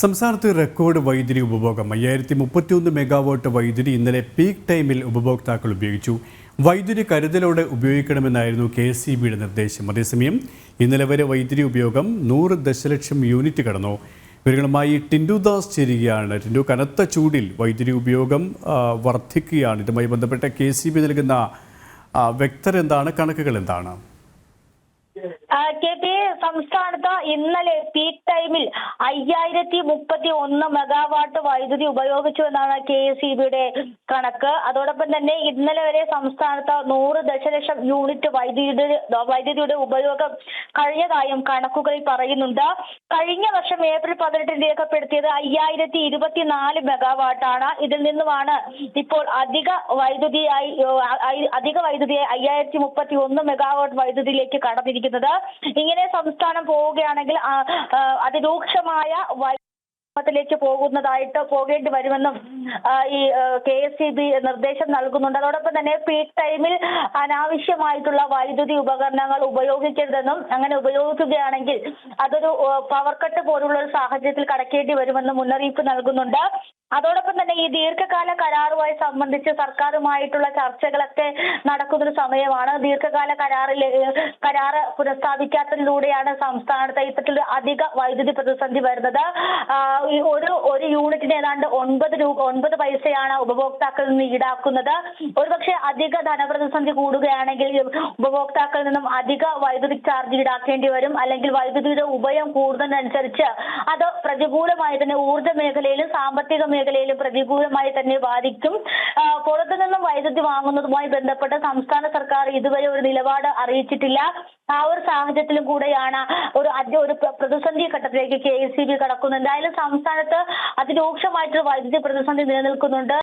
സംസ്ഥാനത്ത് റെക്കോർഡ് വൈദ്യുതി ഉപഭോഗം. അയ്യായിരത്തി മുപ്പത്തിയൊന്ന് മെഗാവാട്ട് വൈദ്യുതി ഇന്നലെ പീക്ക് ടൈമിൽ ഉപഭോക്താക്കൾ ഉപയോഗിച്ചു. വൈദ്യുതി കരുതലോടെ ഉപയോഗിക്കണമെന്നായിരുന്നു കെ എസ് ബിയുടെ നിർദ്ദേശം. അതേസമയം ഇന്നലെ വരെ വൈദ്യുതി ഉപയോഗം നൂറ് ദശലക്ഷം യൂണിറ്റ് കടന്നു. ഇവരുകളുമായി ടിൻഡുദാസ് ചേരുകയാണ്. ടിൻഡു കനത്ത ചൂടിൽ വൈദ്യുതി ഉപയോഗം വർദ്ധിക്കുകയാണ്. ഇതുമായി ബന്ധപ്പെട്ട കെ സി ബി നൽകുന്ന ആ, വ്യക്തത എന്താണ് കണക്കുകൾ എന്താണ്? കെ പി സംസ്ഥാനത്ത് ഇന്നലെ പീക്ക് ടൈമിൽ അയ്യായിരത്തി മുപ്പത്തി ഒന്ന് മെഗാവാട്ട് വൈദ്യുതി ഉപയോഗിച്ചു എന്നാണ് കെ എസ് ഇ ബിയുടെ കണക്ക്. അതോടൊപ്പം തന്നെ ഇന്നലെ വരെ സംസ്ഥാനത്ത് നൂറ് ദശലക്ഷം യൂണിറ്റ് വൈദ്യുതിയുടെ വൈദ്യുതിയുടെ ഉപയോഗം കഴിഞ്ഞതായും കണക്കുകളിൽ പറയുന്നുണ്ട്. കഴിഞ്ഞ വർഷം ഏപ്രിൽ പതിനെട്ടിന് രേഖപ്പെടുത്തിയത് അയ്യായിരത്തി ഇരുപത്തിനാല് മെഗാവാട്ടാണ് ഇതിൽ നിന്നുമാണ് ഇപ്പോൾ അധിക വൈദ്യുതിയായി അധിക വൈദ്യുതിയായി അയ്യായിരത്തി മുപ്പത്തി ഒന്ന് മെഗാവാട്ട് വൈദ്യുതിയിലേക്ക് കടന്നിരിക്കുന്നത്. ഇങ്ങനെ സംസ്ഥാനം പോവുകയാണെങ്കിൽ അതിരൂക്ഷമായ ത്തിലേക്ക് പോകുന്നതായിട്ട് പോകേണ്ടി വരുമെന്നും ഈ കെ എസ് സി ബി നിർദ്ദേശം നൽകുന്നുണ്ട്. അതോടൊപ്പം തന്നെ പീക്ക് ടൈമിൽ അനാവശ്യമായിട്ടുള്ള വൈദ്യുതി ഉപകരണങ്ങൾ ഉപയോഗിക്കരുതെന്നും അങ്ങനെ ഉപയോഗിക്കുകയാണെങ്കിൽ അതൊരു പവർ കട്ട് പോലുള്ള ഒരു സാഹചര്യത്തിൽ കടക്കേണ്ടി വരുമെന്നും മുന്നറിയിപ്പ് നൽകുന്നുണ്ട്. അതോടൊപ്പം തന്നെ ഈ ദീർഘകാല കരാറുമായി സംബന്ധിച്ച് സർക്കാരുമായിട്ടുള്ള ചർച്ചകളൊക്കെ നടക്കുന്നൊരു സമയമാണ് ദീർഘകാല കരാറിൽ കരാറ് പുനഃസ്ഥാപിക്കാത്തതിലൂടെയാണ് സംസ്ഥാനത്ത് ഇത്തരത്തിൽ അധിക വൈദ്യുതി പ്രതിസന്ധി വരുന്നത്. ഒരു ഒരു യൂണിറ്റിന് ഏതാണ്ട് ഒൻപത് രൂപ ഒൻപത് പൈസയാണ് ഉപഭോക്താക്കളിൽ നിന്ന് ഈടാക്കുന്നത്. ഒരുപക്ഷെ അധിക ധനപ്രതിസന്ധി കൂടുകയാണെങ്കിൽ ഉപഭോക്താക്കളിൽ നിന്നും അധിക വൈദ്യുതി ചാർജ് ഈടാക്കേണ്ടി വരും. അല്ലെങ്കിൽ വൈദ്യുതിയുടെ ഉപയോഗം കൂടുന്നതിനനുസരിച്ച് അത് പ്രതികൂലമായി തന്നെ ഊർജ മേഖലയിലും സാമ്പത്തിക മേഖലയിലും പ്രതികൂലമായി തന്നെ ബാധിക്കും. വൈദ്യുതി വാങ്ങുന്നതുമായി ബന്ധപ്പെട്ട് സംസ്ഥാന സർക്കാർ ഇതുവരെ ഒരു നിലപാട് അറിയിച്ചിട്ടില്ല. ആ ഒരു സാഹചര്യത്തിലും കൂടെയാണ് ഒരു ഒരു പ്ര- പ്രതിസന്ധി ഘട്ടത്തിലേക്ക് കെ എസ് സി ബി കടക്കുന്നത്. എന്തായാലും സംസ്ഥാനത്ത് അതിരൂക്ഷമായിട്ടൊരു വൈദ്യുതി പ്രതിസന്ധി നിലനിൽക്കുന്നുണ്ട്.